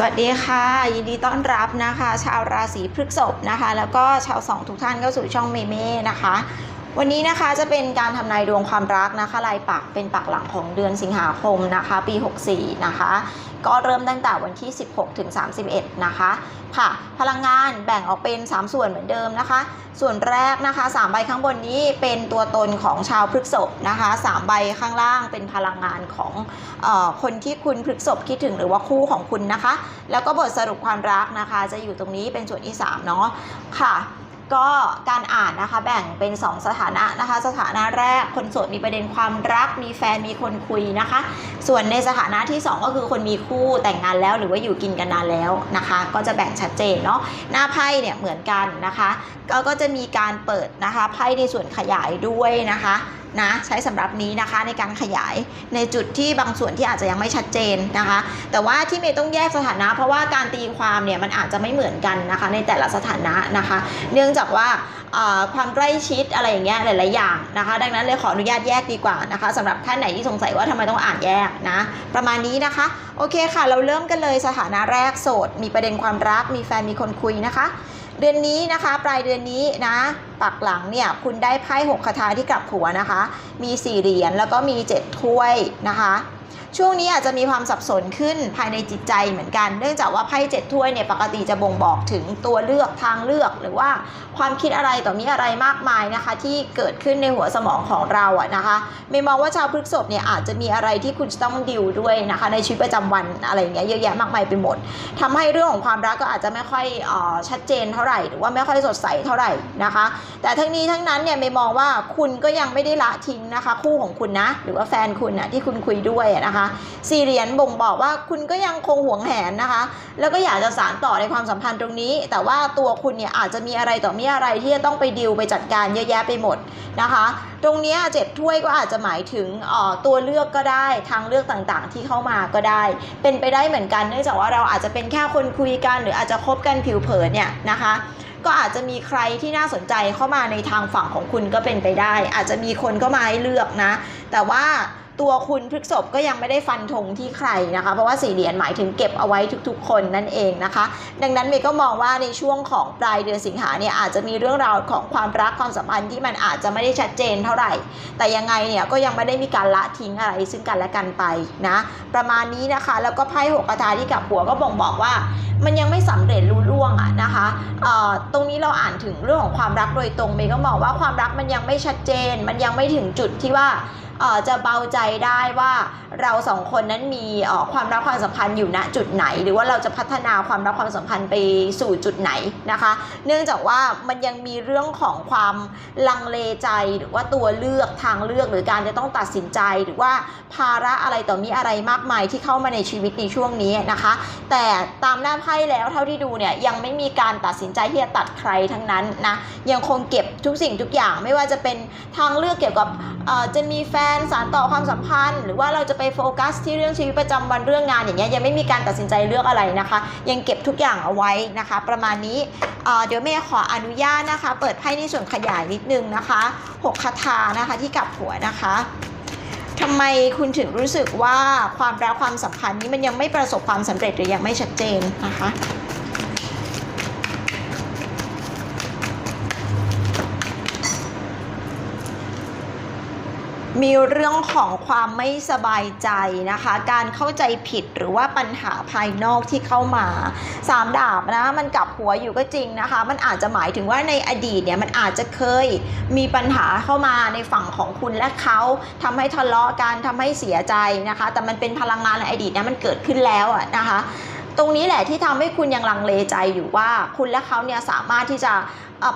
สวัสดีค่ะ ยินดีต้อนรับนะคะ ชาวราศีพฤษภนะคะ แล้วก็ชาวสองทุกท่านเข้าสู่ช่องเมเม่นะคะ วันนี้นะคะจะเป็นการทำนายดวงความรักนะคะลายปักเป็นปักหลังของเดือนสิงหาคมนะคะ ปี 64 นะคะ ก็เริ่มตั้งแต่วันที่ 16 ถึง 31 นะคะ ค่ะ พลังงานแบ่งออกเป็น 3 ส่วนเหมือนเดิมนะคะ ส่วนแรกนะคะ 3 ใบข้างบนนี้เป็นตัวตนของชาวพฤษภนะคะ 3 ใบข้างล่างเป็นพลังงานของออคนที่คุณพฤษภคิดถึงหรือว่าคู่ของคุณนะคะ แล้วก็บทสรุปความรักนะคะ จะอยู่ตรงนี้เป็นส่วนที่3เนาะค่ะ ก็การอ่านนะคะแบ่งเป็น 2 สถานะนะคะ สถานะแรกคนโสดมีประเด็นความรัก มีแฟนมีคนคุยนะคะ ส่วนในสถานะที่ 2 ก็คือคนมีคู่แต่งงานแล้วหรือว่าอยู่กินกันนานแล้วนะคะ ก็จะแบ่งชัดเจนเนาะหน้าไพ่เนี่ยเหมือนกันนะคะก็ก็จะมีการเปิดนะคะไพ่ในส่วนขยายด้วยนะคะนะใช้สำหรับนี้นะคะในการขยายในจุดที่บางส่วนที่อาจจะยังไม่ชัดเจนนะคะ แต่ว่าที่เมย์ต้องแยกสถานะ เพราะว่าการตีความเนี่ยมันอาจจะไม่เหมือนกันนะคะในแต่ละสถานะนะคะ เนื่องจากว่าความใกล้ชิดอะไรอย่างเงี้ยหลาย ๆ อย่างนะคะ ดังนั้นเลยขออนุญาตแยกดีกว่านะคะสำหรับท่านไหนที่สงสัยว่าทำไมต้องอ่านแยกนะ ประมาณนี้นะคะ โอเคค่ะ เราเริ่มกันเลยสถานะแรกโสด มีประเด็นความรัก มีแฟนมีคนคุยนะคะ เดือนนี้นะคะ ปลายเดือนนี้นะปักหลังเนี่ยคุณได้ไพ่หกคาถาที่กลับหัวนะคะ มีสี่เหรียญแล้วก็มีเจ็ดถ้วยนะคะ ช่วงนี้อาจจะมีความสับสนขึ้นภายในจิตใจเหมือนกัน เนื่องจากว่าไพ่เจ็ดถ้วยเนี่ยปกติจะบ่งบอกถึงตัวเลือกทางเลือก หรือว่าความคิดอะไรต่อมีอะไรมากมายนะคะ ที่เกิดขึ้นในหัวสมองของเราอะนะคะไม่มองว่าชาวพฤกษภเนี่ยอาจจะมีอะไรที่คุณจะต้องดิวด้วยนะคะ ในชีวิตประจำวันอะไรอย่างเงี้ยเยอะแยะมากมายไปหมดทำให้เรื่องของความรักก็อาจจะไม่ค่อยออชัดเจนเท่าไหร่ หรือว่าไม่ค่อยสดใสเท่าไหร่นะคะ แต่ทั้งนี้ทั้งนั้นเนี่ยไม่มองว่าคุณก็ยังไม่ได้ละทิ้งนะคะ คู่ของคุณนะ หรือว่าแฟนคุณนะที่คุณคุยด้วยอะนะคะสี่เหรียญบ่งบอกว่าคุณก็ยังคงหวงแหนนะคะ แล้วก็อยากจะสานต่อในความสัมพันธ์ตรงนี้ แต่ว่าตัวคุณเนี่ยอาจจะมีอะไรต่อมีอะไรที่จะต้องไปดิวไปจัดการเยอะแยะไปหมดนะคะ ตรงนี้เจ็ดถ้วยก็อาจจะหมายถึงออตัวเลือกก็ได้ทางเลือกต่างๆ ที่เข้ามาก็ได้ เป็นไปได้เหมือนกันเนื่องจากว่าเราอาจจะเป็นแค่คนคุยกัน หรืออาจจะคบกันผิวเผินเนี่ยนะคะก็อาจจะมีใครที่น่าสนใจเข้ามาในทางฝั่งของคุณก็เป็นไปได้ อาจจะมีคนเข้ามาให้เลือกนะ แต่ว่า ตัวคุณพฤกษบก็ยังไม่ได้ฟันธงที่ใครนะคะ เพราะว่าสี่เหรียญหมายถึงเก็บเอาไว้ทุกๆ คนนั่นเองนะคะ ดังนั้นเมย์ก็มองว่าในช่วงของปลายเดือนสิงหาเนี่ยอาจจะมีเรื่องราวของความรักความสัมพันธ์ที่มันอาจจะไม่ได้ชัดเจนเท่าไหร่ แต่ยังไงเนี่ยก็ยังไม่ได้มีการละทิ้งอะไรซึ่งกันและกันไปนะ ประมาณนี้นะคะ แล้วก็ไพ่หกกระทาที่กับหัวก็บ่งบอกว่ามันยังไม่สำเร็จรุ่ล่วงอะนะคะเอ่อตรงนี้เราอ่านถึงเรื่องของความรักโดยตรงเมย์ก็มองว่าความรักมันยังไม่ชัดเจน มันยังไม่ถึงจุดที่ว่า จะเบาใจได้ว่าเราสองคนนั้นมีความรักความสัมพันธ์อยู่ณจุดไหน หรือว่าเราจะพัฒนาความรักความสัมพันธ์ไปสู่จุดไหนนะคะ เนื่องจากว่ามันยังมีเรื่องของความลังเลใจหรือว่าตัวเลือกทางเลือกหรือการจะต้องตัดสินใจหรือว่าภาระอะไรต่อมีอะไรมากมายที่เข้ามาในชีวิตในช่วงนี้นะคะ แต่ตามหน้าไพ่แล้วเท่าที่ดูเนี่ยยังไม่มีการตัดสินใจที่จะตัดใครทั้งนั้นนะยังคงเก็บทุกสิ่งทุกอย่างไม่ว่าจะเป็นทางเลือกเกี่ยวกับจะมีแฟนสารต่อความสัมพันธ์ หรือว่าเราจะไปโฟกัสที่เรื่องชีวิตประจำวันเรื่องงานอย่างเงี้ยยังไม่มีการตัดสินใจเลือกอะไรนะคะ ยังเก็บทุกอย่างเอาไว้นะคะ ประมาณนี้เเดี๋ยวเมย์ขออนุญาตนะคะ เปิดไพ่ในส่วนขยายนิดนึงนะคะหกคาถานะคะที่กลับหัวนะคะทำไมคุณถึงรู้สึกว่าความรักความสัมพันธ์นี้มันยังไม่ประสบความสำเร็จหรือยังไม่ชัดเจนนะคะ มีเรื่องของความไม่สบายใจนะคะ การเข้าใจผิดหรือว่าปัญหาภายนอกที่เข้ามาสามดาบนะมันกลับหัวอยู่ก็จริงนะคะ มันอาจจะหมายถึงว่าในอดีตเนี่ยมันอาจจะเคยมีปัญหาเข้ามาในฝั่งของคุณและเขาทำให้ทะเลาะกันทำให้เสียใจนะคะ แต่มันเป็นพลังงานในอดีตนะมันเกิดขึ้นแล้วอะนะคะ ตรงนี้แหละที่ทำให้คุณยังลังเลใจอยู่ว่าคุณและเขาเนี่ยสามารถที่จะ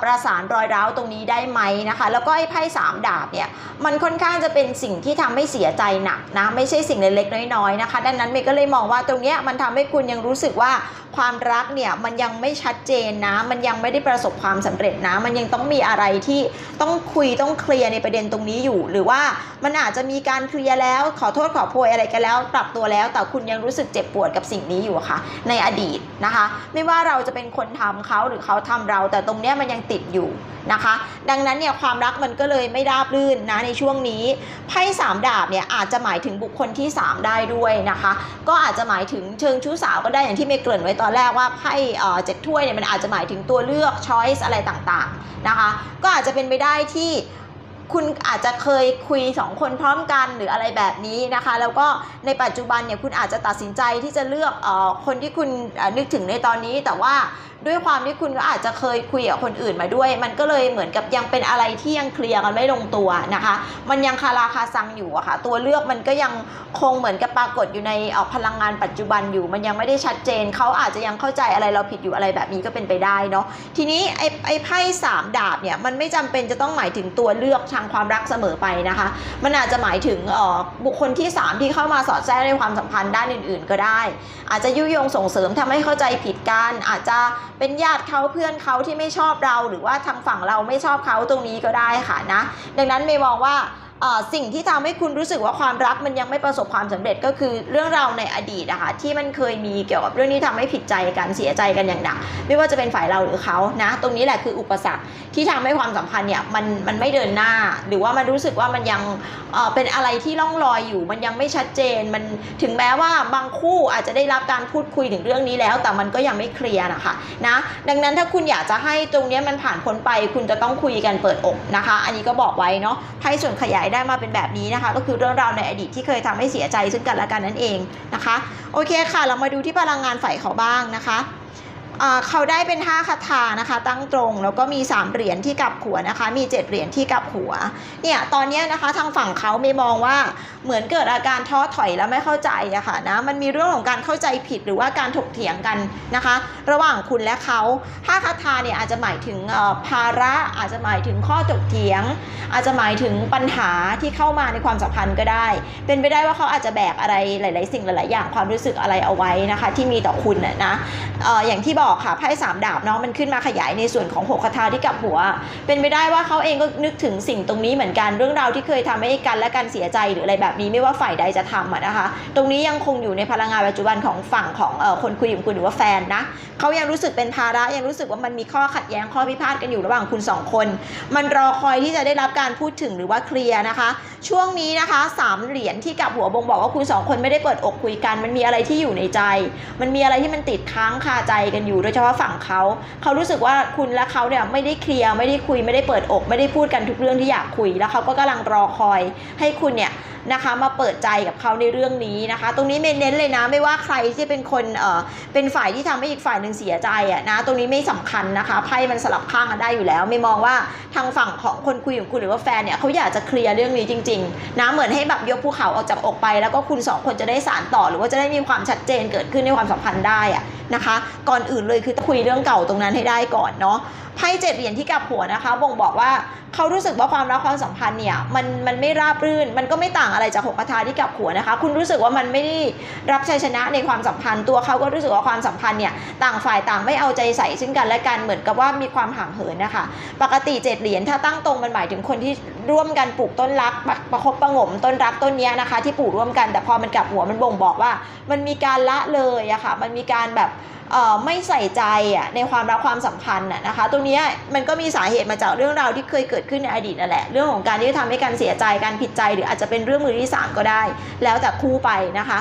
ประสานรอยร้าวตรงนี้ได้ไหมนะคะ แล้วก็ไอ้ไพ่สามดาบเนี่ยมันค่อนข้างจะเป็นสิ่งที่ทำให้เสียใจหนักนะไม่ใช่สิ่งเล็กๆน้อยๆนะคะดังนั้นเมย์ก็เลยมองว่าตรงเนี้ยมันทำให้คุณยังรู้สึกว่าความรักเนี่ยมันยังไม่ชัดเจนนะ มันยังไม่ได้ประสบความสำเร็จนะ มันยังต้องมีอะไรที่ต้องคุยต้องเคลียร์ในประเด็นตรงนี้อยู่ หรือว่ามันอาจจะมีการเคลียร์แล้วขอโทษขอโพยอะไรกันแล้ว ปรับตัวแล้ว แต่คุณยังรู้สึกเจ็บปวดกับสิ่งนี้อยู่ค่ะ ในอดีตนะคะ ไม่ว่าเราจะเป็นคนทำเขาหรือเขาทำเรา แต่ตรงเนี้ยมันยังติดอยู่นะคะ ดังนั้นเนี่ยความรักมันก็เลยไม่ราบรื่นนะในช่วงนี้ไพ่สามดาบเนี่ยอาจจะหมายถึงบุคคลที่ 3 ได้ด้วยนะคะ ก็อาจจะหมายถึงเชิงชู้สาวก็ได้อย่างที่เมย์เกริ่นไว้ตอนแรกว่าไพ่เจ็ดถ้วยเนี่ยมันอาจจะหมายถึงตัวเลือกช้อยส์อะไรต่างๆนะคะ ก็อาจจะเป็นไปได้ที่คุณอาจจะเคยคุยสองคนพร้อมกันหรืออะไรแบบนี้นะคะ แล้วก็ในปัจจุบันเนี่ยคุณอาจจะตัดสินใจที่จะเลือกออคนที่คุณนึกถึงในตอนนี้ แต่ว่า ด้วยความที่คุณก็อาจจะเคยคุยกับคนอื่นมาด้วย มันก็เลยเหมือนกับยังเป็นอะไรที่ยังเคลียร์กันไม่ลงตัวนะคะ มันยังคาราคาซังอยู่อะค่ะ ตัวเลือกมันก็ยังคงเหมือนกับปรากฏอยู่ในออพลังงานปัจจุบันอยู่ มันยังไม่ได้ชัดเจน เขาอาจจะยังเข้าใจอะไรเราผิดอยู่อะไรแบบนี้ก็เป็นไปได้เนาะ ทีนี้ไอ้ไอ้ไพ่สามดาบเนี่ยมันไม่จำเป็นจะต้องหมายถึงตัวเลือกทางความรักเสมอไปนะคะ มันอาจจะหมายถึงอ่อบุคคลที่ 3 ที่เข้ามาสอดแทรกในความสัมพันธ์ด้านอื่น ๆ ก็ได้ อาจจะยุยงส่งเสริมทำให้เข้าใจผิดกัน อาจจะ เป็นญาติเขาเพื่อนเขาที่ไม่ชอบเรา หรือว่าทางฝั่งเราไม่ชอบเขาตรงนี้ก็ได้ค่ะนะ ดังนั้นเมย์มองว่า สิ่งที่ทำให้คุณรู้สึกว่าความรักมันยังไม่ประสบความสำเร็จก็คือเรื่องราวในอดีตอะคะที่มันเคยมีเกี่ยวกับเรื่องนี้ทำให้ผิดใจกันเสียใจกันอย่างหนักไม่ว่าจะเป็นฝ่ายเราหรือเขานะ ตรงนี้แหละคืออุปสรรคที่ทำให้ความสัมพันธ์เนี่ยมันมันไม่เดินหน้า หรือว่ามันรู้สึกว่ามันยังเป็นอะไรที่ล่องลอยอยู่ มันยังไม่ชัดเจนมันถึงแม้ว่าบางคู่อาจจะได้รับการพูดคุยถึงเรื่องนี้แล้ว แต่มันก็ยังไม่เคลียร์นะคะนะดังนั้นถ้าคุณอยากจะให้ตรงนี้มันผ่านพ้นไป คุณจะต้องคุยกันเปิดอกนะคะ อันนี้ก็บอกไว้เนาะไพ่ส่วนขยายได้มาเป็นแบบนี้นะคะ ก็คือเรื่องราวในอดีตที่เคยทำให้เสียใจซึ่งกันและกันนั่นเองนะคะ โอเคค่ะ เรามาดูที่พลังงานฝ่ายเขาบ้างนะคะ เขาได้เป็น 5 คาถานะคะ ตั้งตรงแล้วก็มี 3 เหรียญที่กลับหัวนะคะ มี 7 เหรียญที่กลับหัวเนี่ยตอนนี้นะคะทางฝั่งเขาไม่มองว่าเหมือนเกิดอาการท้อถอยแล้วไม่เข้าใจอะค่ะนะมันมีเรื่องของการเข้าใจผิดหรือว่าการถกเถียงกันนะคะ ระหว่างคุณและเขาห้าคาถาเนี่ยอาจจะหมายถึงภาระอาจจะหมายถึงข้อถกเถียง อาจจะหมายถึงปัญหาที่เข้ามาในความสัมพันธ์ก็ได้ เป็นไปได้ว่าเขาอาจจะแบกอะไรหลาย ๆ สิ่งหลาย ๆ อย่างความรู้สึกอะไรเอาไว้นะคะ ที่มีต่อคุณนะนะอย่างที่บอกค่ะไพ่สามดาบเนาะมันขึ้นมาขยายในส่วนของหกคาถาที่กับหัว เป็นไปได้ว่าเขาเองก็นึกถึงสิ่งตรงนี้เหมือนกันเรื่องราวที่เคยทำให้กันและกันเสียใจหรืออะไรแบบนี้ไม่ว่าฝ่ายใดจะทำอะนะคะ ตรงนี้ยังคงอยู่ในพลังงานปัจจุบันของฝั่งของออคนคุยกับคุณหรือว่าแฟนนะเขายังรู้สึกเป็นภาระยังรู้สึกว่ามันมีข้อขัดแย้งข้อพิพาทกันอยู่ระหว่างคุณสองคน มันรอคอยที่จะได้รับการพูดถึงหรือว่าเคลียร์นะคะ ช่วงนี้นะคะสามเหรียญที่กับหัวบ่งบอกว่าคุณสองคนไม่ได้เปิดอกคุยกัน มันมีอะไรที่อยู่ในใจ มันมีอะไรที่มันติดค้างคาใจกันอยู่โดยเฉพาะฝั่งเขา เขารู้สึกว่าคุณและเขาเนี่ยไม่ได้เคลียร์ไม่ได้คุยไม่ได้เปิดอก ไม่ได้พูดกันทุกเรื่องที่อยากคุย แล้วเขาก็กำลังรอคอยให้คุณเนี่ยนะคะมาเปิดใจกับเขาในเรื่องนี้นะคะ ตรงนี้เมนเน้นเลยนะ ไม่ว่าใครที่เป็นคนเอ่อเป็นฝ่ายที่ทำให้อีกฝ่ายหนึ่งเสียใจอะนะตรงนี้ไม่สำคัญนะคะไพ่มันสลับข้างกันได้อยู่แล้ว ไม่มองว่าทางฝั่งของคนคุยของคุณหรือว่าแฟนเนี่ยเขาอยากจะเคลียร์เรื่องนี้จริงๆนะเหมือนให้แบบยกภูเขาออกจากอกไป แล้วก็คุณสองคนจะได้สารต่อ หรือว่าจะได้มีความชัดเจนเกิดขึ้นในความสัมพันธ์ได้อะ นะคะ ก่อนอื่นเลยคือคุยเรื่องเก่าตรงนั้นให้ได้ก่อนเนาะไพ่เจ็ดเหรียญที่กลับหัวนะคะ บ่งบอกว่าเขารู้สึกว่าความรักความสัมพันธ์เนี่ยมันมันไม่ราบรื่น มันก็ไม่ต่างอะไรจากหกคาถาที่กลับหัวนะคะ คุณรู้สึกว่ามันไม่ได้รับชัยชนะในความสัมพันธ์ตัวเขาก็รู้สึกว่าความสัมพันธ์เนี่ยต่างฝ่ายต่างไม่เอาใจใส่ซึ่งกันและกันเหมือนกับว่ามีความห่างเหินนะคะ ปกติเจ็ดเหรียญถ้าตั้งตรงมันหมายถึงคนที่ร่วมกันปลูกต้นรักประประคบประงมต้นรักต้นนี้นะคะ ที่ปลูกร่วมกันแต่พอมันกลับหัวมันบ่งบอกว่า มันมีการละเลยอะค่ะมันมีการแบบไม่ใส่ใจอะในความรักความสัมพันธ์อะนะคะ ตรงนี้มันก็มีสาเหตุมาจากเรื่องราวที่เคยเกิดขึ้นในอดีตนั่นแหละ เรื่องของการที่ทำให้การเสียใจการผิดใจหรืออาจจะเป็นเรื่องมือที่สามก็ได้ แล้วแต่คู่ไปนะคะ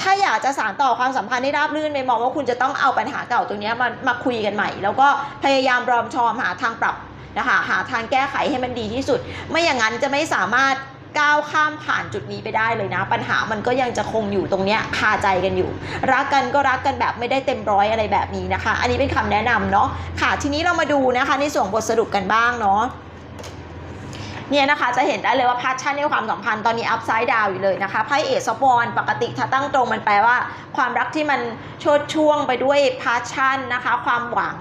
ถ้าอยากจะสานต่อความสัมพันธ์ให้ราบรื่นไม่มองว่าคุณจะต้องเอาปัญหาเก่าตรงนี้มามาคุยกันใหม่ แล้วก็พยายามรอมชอมหาทางปรับ นะคะหาทางแก้ไขให้มันดีที่สุด ไม่อย่างนั้นจะไม่สามารถก้าวข้ามผ่านจุดนี้ไปได้เลยนะ ปัญหามันก็ยังจะคงอยู่ตรงเนี้ยคาใจกันอยู่ รักกันก็รักกันแบบไม่ได้เต็มร้อยอะไรแบบนี้นะคะ อันนี้เป็นคำแนะนำเนาะค่ะทีนี้เรามาดูนะคะในส่วนบทสรุปกันบ้างเนาะ เนี่ยนะคะจะเห็นได้เลยว่าพาชั่นในความสัมพันธ์ตอนนี้อัพไซด์ดาวอยู่เลยนะคะไพ่เอซอฟอนปกติถ้าตั้งตรงมันแปลว่า ความรักที่มันชดช่วงไปด้วยพาชั่นนะคะ ความหวัง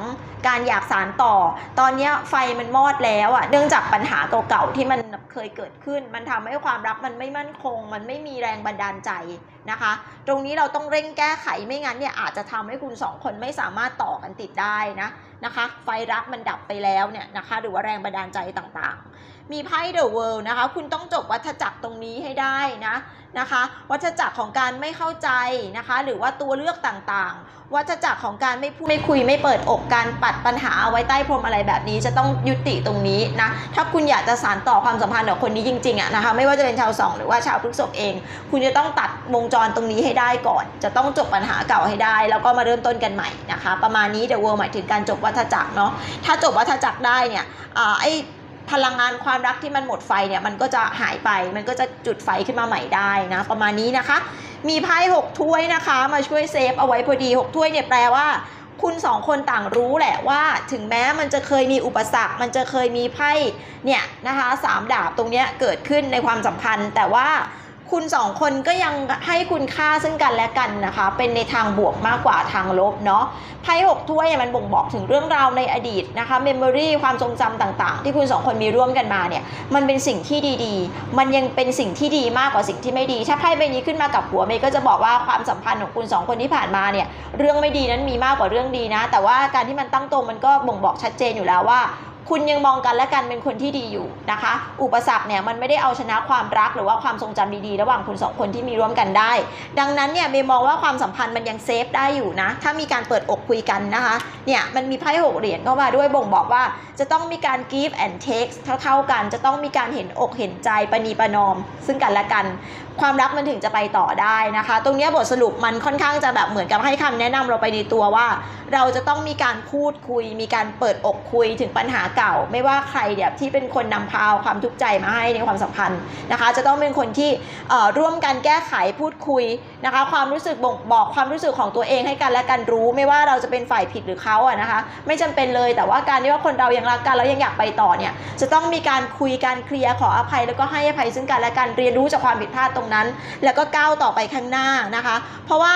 การอยากสารต่อ ตอนนี้ไฟมันมอดแล้วอะ่ะ เนื่องจากปัญหาเก่าๆที่มันเคยเกิดขึ้น มันทำให้ความรักมันไม่มั่นคง มันไม่มีแรงบันดาลใจนะคะ ตรงนี้เราต้องเร่งแก้ไข ไม่งั้นเนี่ยอาจจะทำให้คุณสองคนไม่สามารถต่อกันติดได้นะนะคะ ไฟรักมันดับไปแล้วเนี่ยนะคะ หรือว่าแรงบันดาลใจต่างๆ มีไพ่เดอะเวิลด์นะคะ คุณต้องจบวัฏจักรตรงนี้ให้ได้นะนะคะ วัฏจักรของการไม่เข้าใจนะคะ หรือว่าตัวเลือกต่างๆ วัฏจักรของการไม่พูดไม่คุยไม่เปิดอกการปัดปัญหาเอาไว้ใต้พรมอะไรแบบนี้จะต้องยุติตรงนี้นะ ถ้าคุณอยากจะสานต่อความสัมพันธ์กับคนนี้จริงๆอะนะคะ ไม่ว่าจะเป็นชาวสองหรือว่าชาวพฤษภเอง คุณจะต้องตัดวงจรตรงนี้ให้ได้ก่อน จะต้องจบปัญหาเก่าให้ได้ แล้วก็มาเริ่มต้นกันใหม่นะคะ ประมาณนี้เดอะเวิร์หมายถึงการจบวัฏจักรเนาะถ้าจบวัฏจักรได้เนี่ยอ่าไอ พลังงานความรักที่มันหมดไฟเนี่ยมันก็จะหายไป มันก็จะจุดไฟขึ้นมาใหม่ได้นะประมาณนี้นะคะ มีไพ่หกถ้วยนะคะ มาช่วยเซฟเอาไว้พอดีหกถ้วยเนี่ยแปลว่าคุณสองคนต่างรู้แหละว่าถึงแม้มันจะเคยมีอุปสรรค มันจะเคยมีไพ่เนี่ยนะคะสามดาบตรงเนี้ยเกิดขึ้นในความสัมพันธ์แต่ว่า คุณสองคนก็ยังให้คุณค่าซึ่งกันและกันนะคะ เป็นในทางบวกมากกว่าทางลบเนาะไพ่หกถ้วยมันบ่งบอกถึงเรื่องราวในอดีตนะคะเมมโมรีความทรงจำต่างๆ ที่คุณสองคนมีร่วมกันมาเนี่ย มันเป็นสิ่งที่ดีๆ มันยังเป็นสิ่งที่ดีมากกว่าสิ่งที่ไม่ดี ถ้าไพ่ใบนี้ขึ้นมากับหัวเมย์ก็จะบอกว่าความสัมพันธ์ของคุณสองคนที่ผ่านมาเนี่ย เรื่องไม่ดีนั้นมีมากกว่าเรื่องดีนะ แต่ว่าการที่มันตั้งตรงมันก็บ่งบอกชัดเจนอยู่แล้วว่า คุณยังมองกันและกันเป็นคนที่ดีอยู่นะคะ อุปสรรคเนี่ยมันไม่ได้เอาชนะความรักหรือว่าความทรงจำดีๆ ระหว่างคุณสองคนที่มีร่วมกันได้ ดังนั้นเนี่ยเมย์มองว่าความสัมพันธ์มันยังเซฟได้อยู่นะ ถ้ามีการเปิดอกคุยกันนะคะ เนี่ยมันมีไพ่หกเหรียญเข้ามาด้วยบ่งบอกว่า จะต้องมีการ give and take เท่าๆกัน จะต้องมีการเห็นอกเห็นใจปณีประนอม ซึ่งกันและกัน ความรักมันถึงจะไปต่อได้นะคะ ตรงนี้บทสรุปมันค่อนข้างจะแบบเหมือนกับให้คำแนะนำเราไปในตัวว่า เราจะต้องมีการพูดคุย มีการเปิดอกคุยถึงปัญหาเก่า ไม่ว่าใครเดี๋ยที่เป็นคนนำพาเอาความทุกข์ใจมาให้ในความสัมพันธ์นะคะ จะต้องเป็นคนที่ร่วมกันแก้ไขพูดคุยนะคะ ความรู้สึกบ่งบอกความรู้สึกของตัวเองให้กันและกันรู้ ไม่ว่าเราจะเป็นฝ่ายผิดหรือเขาอะนะคะ ไม่จำเป็นเลยแต่ว่าการที่ว่าคนเรายังรักกันแล้วยังอยากไปต่อเนี่ยจะต้องมีการคุยการเคลียร์ขออภัยแล้วก็ให้อภัยซึ่งกันและกันเรียนรู้จากความผิดพลาดตรงนั้น แล้วก็ก้าวต่อไปข้างหน้านะคะ เพราะว่า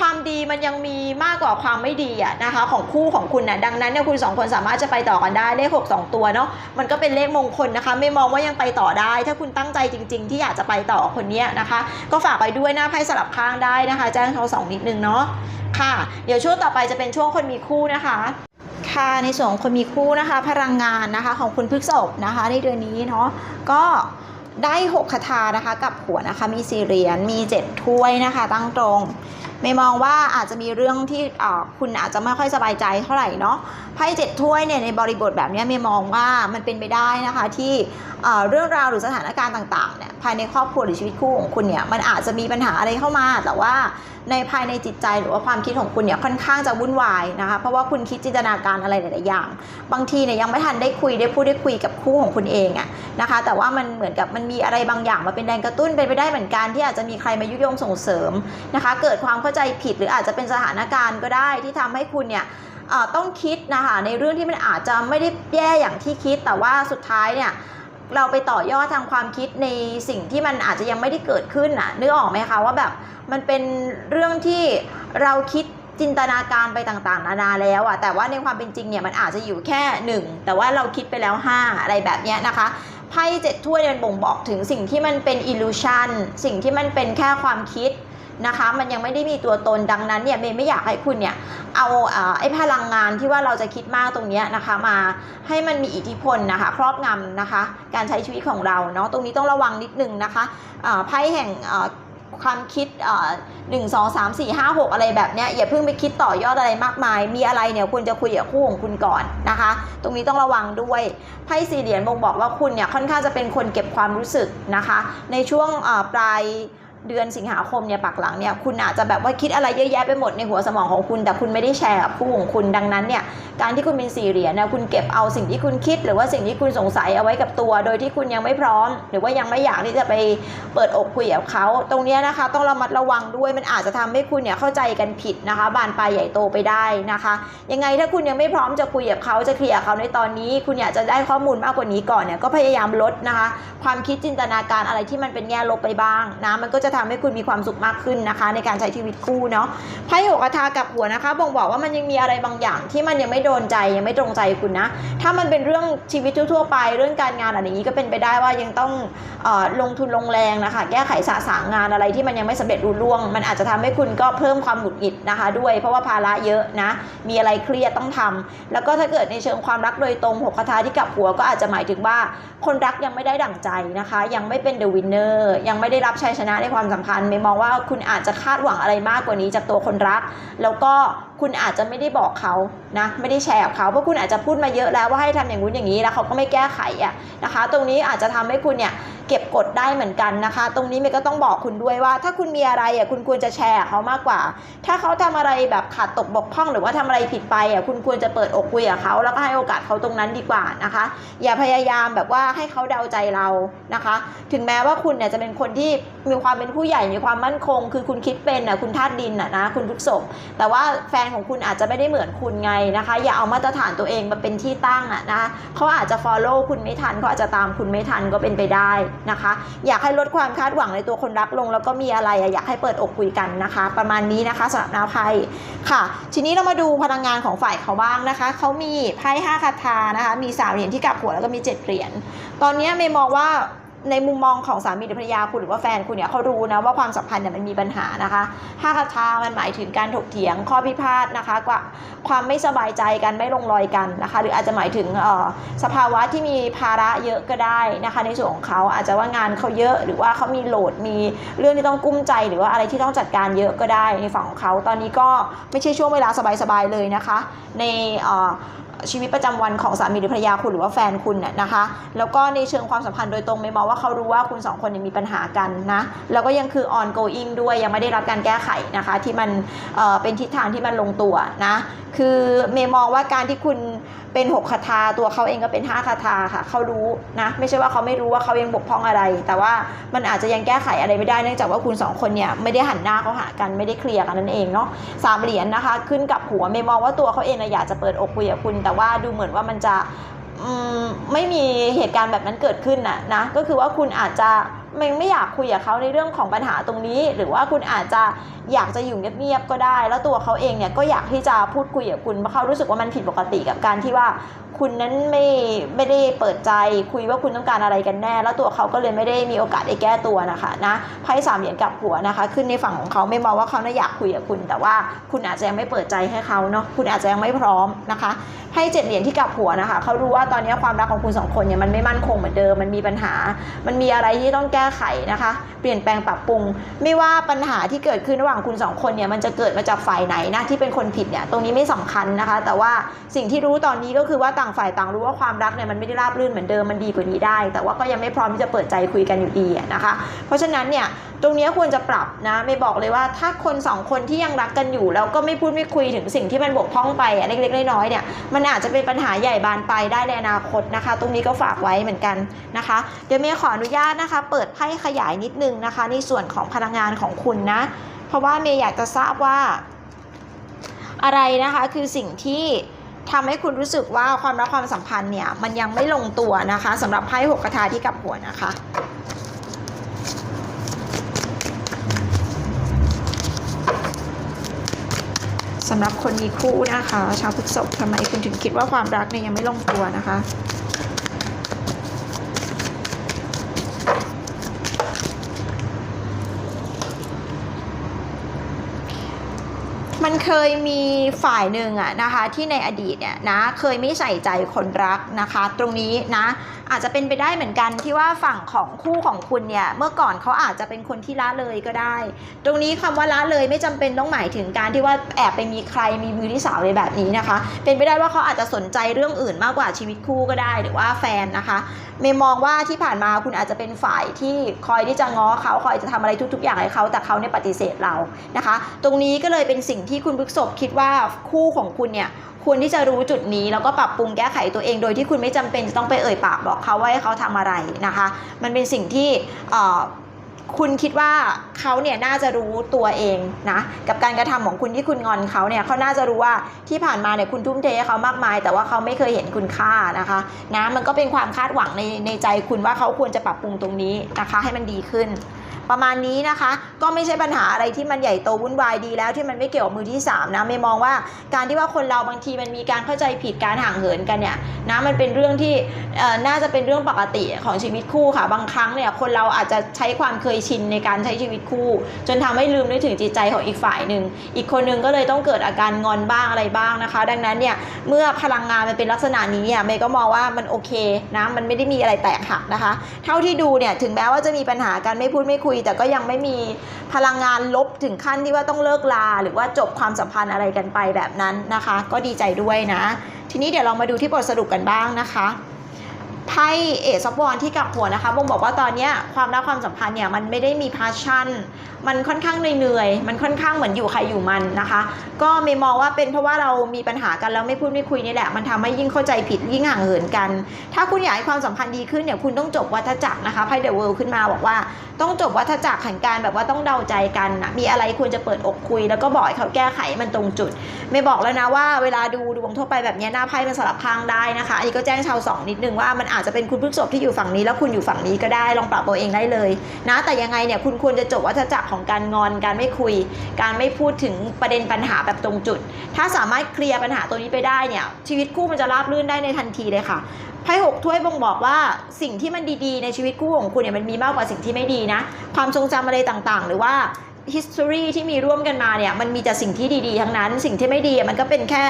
ความดีมันยังมีมากกว่าความไม่ดีอะนะคะ ของคู่ของคุณนะดังนั้นเนี่ยคุณสองคนสามารถจะไปต่อกันได้เลขหกสองตัวเนาะมันก็เป็นเลขมงคลนะคะ ไม่มองว่ายังไปต่อได้ ถ้าคุณตั้งใจจริง ๆ ที่อยากจะไปต่อคนเนี้ยนะคะ ก็ฝากไปด้วยหน้าไพ่สลับข้างได้นะคะแจ้งเขาสองนิดนึงเนาะค่ะ เดี๋ยวช่วงต่อไปจะเป็นช่วงคนมีคู่นะคะค่ะในส่วนของคนมีคู่นะคะ พลังงานนะคะของคุณพฤกษบนะคะในเดือนนี้เนาะก็ ได้ 6 คาถานะคะกับหัวนะคะมีสี่เหรียญมี 7 ถ้วยนะคะตั้งตรงไม่มองว่าอาจจะมีเรื่องที่คุณอาจจะไม่ค่อยสบายใจเท่าไหร่เนาะไพ่เจ็ดถ้วยเนี่ยในบริบทแบบนี้ไม่มองว่ามันเป็นไปได้นะคะที่เรื่องราวหรือสถานการณ์ต่างๆเนี่ยภายในครอบครัวหรือชีวิตคู่ของคุณเนี่ยมันอาจจะมีปัญหาอะไรเข้ามาแต่ว่าในภายในจิตใจหรือว่าความคิดของคุณเนี่ยค่อนข้างจะวุ่นวายนะคะ เพราะว่าคุณคิดจินตนาการอะไรหลาย ๆ อย่าง บางทีเนี่ยยังไม่ทันได้คุยได้พูดได้คุยกับคู่ของคุณเองอะนะคะ แต่ว่ามันเหมือนกับมันมีอะไรบางอย่างมาเป็นแรงกระตุ้นเป็นไปได้เหมือนกันที่อาจจะมีใครมายุยงส่งเสริมนะคะ เกิดความเข้าใจผิดหรืออาจจะเป็นสถานการณ์ก็ได้ที่ทำให้คุณเนี่ยต้องคิดนะคะในเรื่องที่มันอาจจะไม่ได้แย่อย่างที่คิดแต่ว่าสุดท้ายเนี่ย เราไปต่อยอดทางความคิดในสิ่งที่มันอาจจะยังไม่ได้เกิดขึ้นน่ะนึกออกไหมคะว่าแบบมันเป็นเรื่องที่เราคิดจินตนาการไปต่างๆ นานาแล้วอะแต่ว่าในความเป็นจริงเนี่ยมันอาจจะอยู่แค่หนึ่งแต่ว่าเราคิดไปแล้วห้าอะไรแบบเนี้ยนะคะไพ่เจ็ดถ้วยเนี่ยมันบ่งบอกถึงสิ่งที่มันเป็นอิลูชันสิ่งที่มันเป็นแค่ความคิด นะคะ มันยังไม่ได้มีตัวตนดังนั้นเนี่ยเมย์ไม่อยากให้คุณเนี่ยเอาไอ้พลังงานที่ว่าเราจะคิดมากตรงเนี้ยนะคะมาให้มันมีอิทธิพลนะคะครอบงำนะคะ การใช้ชีวิตของเราเนาะตรงนี้ต้องระวังนิดนึงนะคะไพ่แห่งความคิดหนึ่งสองสามสี่ห้าหกอะไรแบบเนี้ยอย่าเพิ่งไปคิดต่อยอดอะไรมากมาย มีอะไรเนี่ยคุณจะคุยกับคู่ของคุณก่อนนะคะ ตรงนี้ต้องระวังด้วยไพ่สี่เหรียญบ่งบอกว่าคุณเนี่ยค่อนข้างจะเป็นคนเก็บความรู้สึกนะคะ ในช่วงปลาย เดือนสิงหาคมเนี่ยปักหลังเนี่ยคุณอาจจะแบบว่าคิดอะไรเยอะแยะไปหมดในหัวสมองของคุณ แต่คุณไม่ได้แชร์กับคู่ของคุณดังนั้นเนี่ยการที่คุณเป็นสี่เหรียญนี่ยคุณเก็บเอาสิ่งที่คุณคิด หรือว่าสิ่งที่คุณสงสัยเอาไว้กับตัว โดยที่คุณยังไม่พร้อม หรือว่ายังไม่อยากที่จะไปเปิดอกคุยกับเขาตรงนี้นะคะต้องระมัดระวังด้วยมันอาจจะทำให้คุณเนี่ยเข้าใจกันผิดนะคะ บานปลายใหญ่โตไปได้นะคะ ยังไงถ้าคุณยังไม่พร้อมจะคุยกับเขาจะเคลียร์เขาในตอนนี้ คุณอยากจะได้ข้อมูลมากกว่านี้ก่อนเนี่ยก็พยายามลดนะคะ ความคิดจินตนาการอะไรที่มันเป็นแง่ลบไปบ้างนะมันก็จะทำให้คุณมีความสุขมากขึ้นนะคะ ในการใช้ชีวิตคู่เนาะไพ่หกอาทากับหัวนะคะบ่งบอกว่ามันยังมีอะไรบางอย่างที่มันยังไม่โดนใจยังไม่ตรงใจคุณนะ ถ้ามันเป็นเรื่องชีวิตทั่วๆไปเรื่องการงานอะไรอย่างนี้ก็เป็นไปได้ว่ายังต้องอลงทุนลงแรงนะคะ แก้ไขสะสางงานอะไรที่มันยังไม่สำเร็จรุ่ล่วง มันอาจจะทำให้คุณก็เพิ่มความหงุดหงิดนะคะ ด้วยเพราะว่าภาระเยอะนะ มีอะไรเครียดต้องทำแล้วก็ถ้าเกิดในเชิงความรักโดยตรงหกคาถาที่กับหัวก็อาจจะหมายถึงว่าคนรักยังไม่ได้ดั่งใจนะคะ ยังไม่เป็นเดอะวินเนอร์ยังไม่ได้รับชัยชนะในความสัมพันธ์ไม่มองว่าคุณอาจจะคาดหวังอะไรมากกว่านี้จากตัวคนรัก แล้วก็ คุณอาจจะไม่ได้บอกเขานะไม่ได้แชร์กับเขาเพราะคุณอาจจะพูดมาเยอะแล้วว่าให้ทำอย่างนู้นอย่างนี้แล้วเขาก็ไม่แก้ไขอะนะคะ ตรงนี้อาจจะทำให้คุณเนี่ยเก็บกดได้เหมือนกันนะคะ ตรงนี้เมย์ก็ต้องบอกคุณด้วยว่า ถ้าคุณมีอะไรอะคุณควรจะแชร์เขามากกว่า ถ้าเขาทำอะไรแบบขาดตกบกพร่อง หรือว่าทำอะไรผิดไปอะคุณควรจะเปิดอกคุยกับเขาแล้วก็ให้โอกาสเขาตรงนั้นดีกว่านะคะ อย่าพยายามแบบว่าให้เขาเดาใจเรานะคะ ถึงแม้ว่าคุณเนี่ยจะเป็นคนที่มีความเป็นผู้ใหญ่มีความมั่นคง คือคุณคิดเป็นอะคุณธาตุดินอะนะคุณทุกศพแต่ว่าแฟนของคุณอาจจะไม่ได้เหมือนคุณไงนะคะ อย่าเอามาตรฐานตัวเองมาเป็นที่ตั้งอะนะเขาอาจจะ follow คุณไม่ทันเขาอาจจะตามคุณไม่ทันก็เป็นไปได้นะคะ อยากให้ลดความคาดหวังในตัวคนรักลง แล้วก็มีอะไรอยากให้เปิดอกคุยกันนะคะ ประมาณนี้นะคะสำหรับนาวไพ่ค่ะ ทีนี้เรามาดูพลังงานของฝ่ายเขาบ้างนะคะเขามีไพ่ห้าคาถานะคะ มีสามเหรียญที่กลับหัวแล้วก็มีเจ็ดเหรียญตอนนี้เมย์มองว่า ในมุมมองของสามีหรือภรรยาคุณหรือว่าแฟนคุณเนี่ยเขารู้นะว่าความสัมพันธ์เนี่ยมันมีปัญหานะคะห้าคาถามันหมายถึงการถกเถียงข้อพิพาทนะคะกว่าความไม่สบายใจกันไม่ลงรอยกันนะคะ หรืออาจจะหมายถึงออสภาวะที่มีภาระเยอะก็ได้นะคะ ในส่วนของเขาอาจจะว่างานเขาเยอะหรือว่าเขามีโหลดมีเรื่องที่ต้องกุ้มใจหรือว่าอะไรที่ต้องจัดการเยอะก็ได้ในฝั่งของเขา ตอนนี้ก็ไม่ใช่ช่วงเวลาสบายๆเลยนะคะ ในเออ ชีวิตประจำวันของสามีหรือภรรยาคุณหรือว่าแฟนคุณน่ะนะคะ แล้วก็ในเชิงความสัมพันธ์โดยตรงไม่มองว่าเขารู้ว่าคุณสองคนเนี่ยมีปัญหากันนะ แล้วก็ยังคือ ongoing ด้วยยังไม่ได้รับการแก้ไขนะคะ ที่มันเอ่อเป็นทิศทางที่มันลงตัวนะ คือเมมองว่าการที่คุณเป็นหกคาถาตัวเขาเองก็เป็นห้าคาถาค่ะ เขารู้นะ ไม่ใช่ว่าเขาไม่รู้ว่าเขายังบกพร่องอะไร แต่ว่ามันอาจจะยังแก้ไขอะไรไม่ได้เนื่องจากว่าคุณสองคนเนี่ยไม่ได้หันหน้าเขาหากันไม่ได้เคลียร์กันนั่นเองเนาะสามเหรียญนะคะ ขึ้นกับหัวเมมองว่าตัวเขาเองนะอยากจะเปิดอกคุยกับคุณแต่ว่าดูเหมือนว่ามันจะอืมไม่มีเหตุการณ์แบบนั้นเกิดขึ้นน่ะนะก็คือว่าคุณอาจจะ ไม่ไม่อยากคุยกับเขาในเรื่องของปัญหาตรงนี้ หรือว่าคุณอาจจะอยากจะอยู่เงียบๆก็ได้ แล้วตัวเขาเองเนี่ยก็อยากที่จะพูดคุยกับคุณเพราะเขารู้สึกว่ามันผิดปกติกับการที่ว่า คุณนั้นไม่ไม่ได้เปิดใจคุยว่าคุณต้องการอะไรกันแน่ แล้วตัวเขาก็เลยไม่ได้มีโอกาสได้แก้ตัวนะคะนะไพ่สามเหรียญกับหัวนะคะ ขึ้นในฝั่งของเขาไม่มองว่าเขาน่าอยากคุยกับคุณ แต่ว่าคุณอาจจะยังไม่เปิดใจให้เขาเนาะคุณอาจจะยังไม่พร้อมนะคะไพ่เจ็ดเหรียญที่กับหัวนะคะเขารู้ว่าตอนนี้ความรักของคุณสองคนเนี่ยมันไม่มั่นคงเหมือนเดิมมันมีปัญหา มันมีอะไรที่ต้องแก้ไขนะคะ เปลี่ยนแปลงปรับปรุง ไม่ว่าปัญหาที่เกิดขึ้นระหว่างคุณสองคนเนี่ยมันจะเกิดมาจากฝ่ายไหนนะที่เป็นคนผิดเนี่ยตรงนี้ไม่สำคัญนะคะ แต่ว่าสิ่งที่รู้ตอนนี้ก็คือว่าต่างฝ่ายต่างรู้ว่าความรักเนี่ยมันไม่ได้ราบรื่นเหมือนเดิมมันดีกว่านี้ได้ แต่ว่าก็ยังไม่พร้อมที่จะเปิดใจคุยกันอยู่ดีนะคะ เพราะฉะนั้นเนี่ยตรงนี้ควรจะปรับนะไม่บอกเลยว่าถ้าคนสองคนที่ยังรักกันอยู่แล้วก็ไม่พูดไม่คุยถึงสิ่งที่มันบกพร่องไปเล็กๆน้อยๆเนี่ยมันอาจจะเป็นปัญหาใหญ่บานปลายได้ในอนาคตนะคะ ตรงนี้ก็ฝากไว้เหมือนกันนะคะ เดี๋ยวเมย์ขออนุญาตนะคะ เปิดไพ่ขยายนิดนึงนะคะ ในส่วนของพลังงานของคุณนะ เพราะว่าเมย์อยากจะทราบว่า อะไรนะคะคือสิ่งที่ทำให้คุณรู้สึกว่าความรักความสัมพันธ์เนี่ย มันยังไม่ลงตัวนะคะสำหรับไพ่หกคาถาที่กับหัวนะคะสำหรับคนมีคู่นะคะ ชาวพฤษภทำไมคุณถึงคิดว่าความรักเนี่ยยังไม่ลงตัวนะคะ เคยมีฝ่ายหนึ่งอะนะคะที่ในอดีตเนี่ยนะเคยไม่ใส่ใจคนรักนะคะ ตรงนี้นะ อาจจะเป็นไปได้เหมือนกันที่ว่าฝั่งของคู่ของคุณเนี่ยเมื่อก่อนเขาอาจจะเป็นคนที่ละเลยก็ได้ ตรงนี้คำว่าละเลยไม่จำเป็นต้องหมายถึงการที่ว่าแอบไปมีใครมีมือที่สาวเลยแบบนี้นะคะ เป็นไปได้ว่าเขาอาจจะสนใจเรื่องอื่นมากกว่าชีวิตคู่ก็ได้ หรือว่าแฟนนะคะเมย์มองว่าที่ผ่านมาคุณอาจจะเป็นฝ่ายที่คอยที่จะง้อเขาคอยจะทำอะไรทุก ๆ อย่างให้เขาแต่เขาเนี่ยปฏิเสธเรานะคะ ตรงนี้ก็เลยเป็นสิ่งที่คุณพฤกษบคิดว่าคู่ของคุณเนี่ย ควรที่จะรู้จุดนี้แล้วก็ปรับปรุงแก้ไขตัวเองโดยที่คุณไม่จำเป็นจะต้องไปเอ่ยปากบอกเขาว่าให้เขาทำอะไรนะคะ มันเป็นสิ่งที่คุณคิดว่าเขาเนี่ยน่าจะรู้ตัวเองนะกับการกระทำของคุณที่คุณงอนเขาเนี่ยเขาน่าจะรู้ว่าที่ผ่านมาเนี่ยคุณทุ่มเทให้เขามากมาย แต่ว่าเขาไม่เคยเห็นคุณค่านะคะนะมันก็เป็นความคาดหวังในในใจคุณว่าเขาควรจะปรับปรุงตรงนี้นะคะ ให้มันดีขึ้น ประมาณนี้นะคะ ก็ไม่ใช่ปัญหาอะไรที่มันใหญ่โตวุ่นวายดีแล้วที่มันไม่เกี่ยวกับมือที่สามนะเมย์มองว่าการที่ว่าคนเราบางทีมันมีการเข้าใจผิดการห่างเหินกันเนี่ยนะมันเป็นเรื่องที่เอ่อน่าจะเป็นเรื่องปกติของชีวิตคู่ค่ะ บางครั้งเนี่ยคนเราอาจจะใช้ความเคยชินในการใช้ชีวิตคู่ จนทำให้ลืมนึกถึงจิตใจของอีกฝ่ายหนึ่งอีกคนหนึงก็เลยต้องเกิดอาการงอนบ้างอะไรบ้างนะคะ ดังนั้นเนี่ยเมื่อพลังงานมันเป็นลักษณะนี้อะเมย์ก็มองว่ามันโอเคนะมันไม่ได้มีอะไรแตกหักนะคะ เท่าที่ดูเนี่ยถึงแม้ว่าจะมีปัญหากันไม่พูดไม่คุยแต่ก็ยังไม่มีพลังงานลบถึงขั้นที่ว่าต้องเลิกลา หรือว่าจบความสัมพันธ์อะไรกันไปแบบนั้นนะคะ ก็ดีใจด้วยนะ ทีนี้เดี๋ยวเรามาดูที่บทสรุปกันบ้างนะคะ ไพ่เอซับวอนที่กับหัวนะคะบ่งบอกว่าตอนนี้ความรักความสัมพันธ์เนี่ยมันไม่ได้มีพาชั่น มันค่อนข้างเหนื่อยมันค่อนข้างเหมือนอยู่ใครอยู่มันนะคะ ก็เมย์มองว่าเป็นเพราะว่าเรามีปัญหากันแล้วไม่พูดไม่คุยนี่แหละ มันทำให้ยิ่งเข้าใจผิดยิ่งห่างเหินกัน ถ้าคุณอยากให้ความสัมพันธ์ดีขึ้นเนี่ยคุณต้องจบวัฏจักรนะคะไพ่เดอะเวิลด์ขึ้นมาบอกว่าต้องจบวัฏจักรแห่งการแบบว่าต้องเดาใจกันนะมีอะไรควรจะเปิดอกคุย แล้วก็บอกให้เขาแก้ไขมันตรงจุด ไม่บอกแล้วนะว่าเวลาดูดวงทั่วไปแบบนี้หน้าไพ่มันสลับข้างได้นะคะอันนี้ก็แจ้งชาวสองนิดนึงว่ามันอาจจะเป็นคุณพฤกษบที่อยู่ฝั่งนี้แล้วคุณอยู่ฝั่งนี้ก็ได้ลองปรับตัวเองได้เลยนะแต่ยังไงเนี่ยคุณควรจะจบวัฏจักรของการงอนการไม่คุย การไม่พูดถึงประเด็นปัญหาแบบตรงจุด ถ้าสามารถเคลียร์ปัญหาตัวนี้ไปได้เนี่ยชีวิตคู่มันจะราบรื่นได้ในทันทีเลยค่ะไพ่หกถ้วยบ่งบอกว่าสิ่งที่มันดีๆ ในชีวิตคู่ของคุณเนี่ยมันมีมากกว่าสิ่งที่ไม่ดีนะ ความทรงจำอะไรต่างๆ หรือว่า history ที่มีร่วมกันมาเนี่ยมันมีแต่สิ่งที่ดีๆ ทั้งนั้น สิ่งที่ไม่ดีมันก็เป็นแค่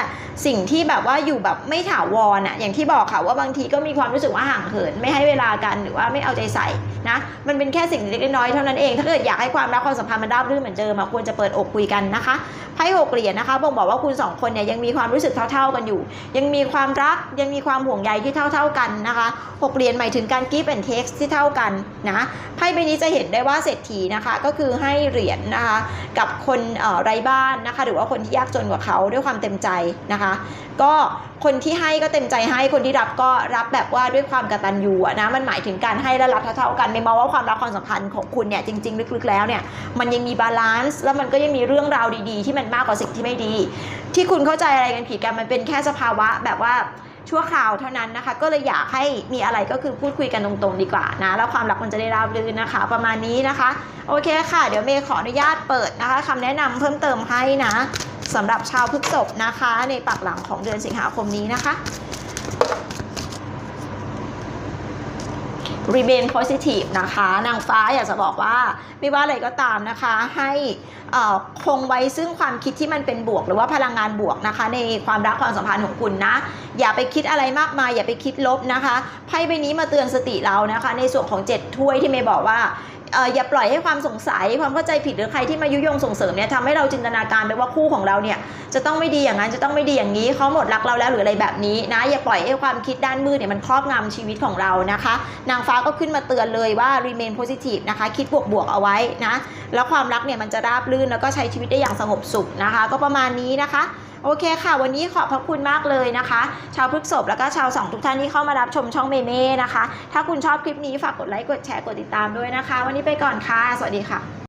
สิ่งที่แบบว่าอยู่แบบไม่ถาวรอะอย่างที่บอกค่ะว่าบางทีก็มีความรู้สึกว่าห่างเหิน ไม่ให้เวลากันหรือว่าไม่เอาใจใส่นะมันเป็นแค่สิ่งเล็กน้อยเท่านั้นเอง ถ้าเกิดอยากให้ความรักความสัมพันธ์มันราบรื่นเหมือนเดิมควรจะเปิดอกคุยกันนะคะไพ่หกเหรียญนะคะบ่งบอกว่าคุณสองคนเนี่ยยังมีความรู้สึกเท่า ๆกันอยู่ ยังมีความรักยังมีความห่วงใยที่เท่า ๆกันนะคะหกเหรียญหมายถึงการ give and take ที่เท่ากันนะไพ่ใบนี้จะเห็นได้ว่าเศรษฐีนะคะก็คือให้เหรียญนะคะกับคนไร้บ้านนะคะหรือว่าคนที่ยากจนกว่าเขาด้วยความเต็มใจนะคะ ก็คนที่ให้ก็เต็มใจให้คนที่รับก็รับแบบว่าด้วยความกตัญญูอะนะมันหมายถึงการให้และรับเท่าๆกันไม่มองว่าความรักความสัมพันธ์ของคุณเนี่ยจริง ๆ ลึกๆแล้วเนี่ยมันยังมีบาลานซ์แล้วมันก็ยังมีเรื่องราวดีๆ ที่มันมากกว่าสิ่งที่ไม่ดี ที่คุณเข้าใจอะไรกันผิดกันมันเป็นแค่สภาวะแบบว่า ชั่วคราวเท่านั้นนะคะ ก็เลยอยากให้มีอะไรก็คือพูดคุยกันตรงๆดีกว่านะ แล้วความรักมันจะได้ราบรื่นนะคะ ประมาณนี้นะคะ โอเคค่ะ เดี๋ยวเมย์ขออนุญาตเปิดนะคะคำแนะนำเพิ่มเติมให้นะสำหรับชาวพฤษภนะคะ ในปักหลังของเดือนสิงหาคมนี้นะคะ รีเบนโพซิทีฟนะคะ นางฟ้าอยากจะบอกว่า ไม่ว่าอะไรก็ตามนะคะ ให้คงไว้ซึ่งความคิดที่มันเป็นบวก หรือว่าพลังงานบวกนะคะ ในความรักความสัมพันธ์ของคุณนะ อย่าไปคิดอะไรมากมาย อย่าไปคิดลบนะคะไพ่ใบนี้มาเตือนสติเรานะคะ ในส่วนของ 7 ถ้วยที่เมย์บอกว่า อย่าปล่อยให้ความสงสัยความเข้าใจผิดหรือใครที่มายุยงส่งเสริมเนี่ยทำให้เราจินตนาการไปว่าคู่ของเราเนี่ยจะต้องไม่ดีอย่างนั้นจะต้องไม่ดีอย่างนี้เขาหมดรักเราแล้วหรืออะไรแบบนี้นะอย่าปล่อยให้ความคิดด้านมืดเนี่ยมันครอบงำชีวิตของเรานะคะ นางฟ้าก็ขึ้นมาเตือนเลยว่า remain positive นะคะ คิดบวกๆเอาไว้นะแล้วความรักเนี่ยมันจะราบรื่นแล้วก็ใช้ชีวิตได้อย่างสงบสุขนะคะ ก็ประมาณนี้นะคะ โอเคค่ะ วันนี้ขอบพระคุณมากเลยนะคะ ชาวพฤกษบแล้วก็ชาวสองทุกท่านที่เข้ามารับชมช่องเมเม่นะคะ ถ้าคุณชอบคลิปนี้ฝากกดไลค์กดแชร์กดติดตามด้วยนะคะ วันนี้ไปก่อนค่ะ สวัสดีค่ะ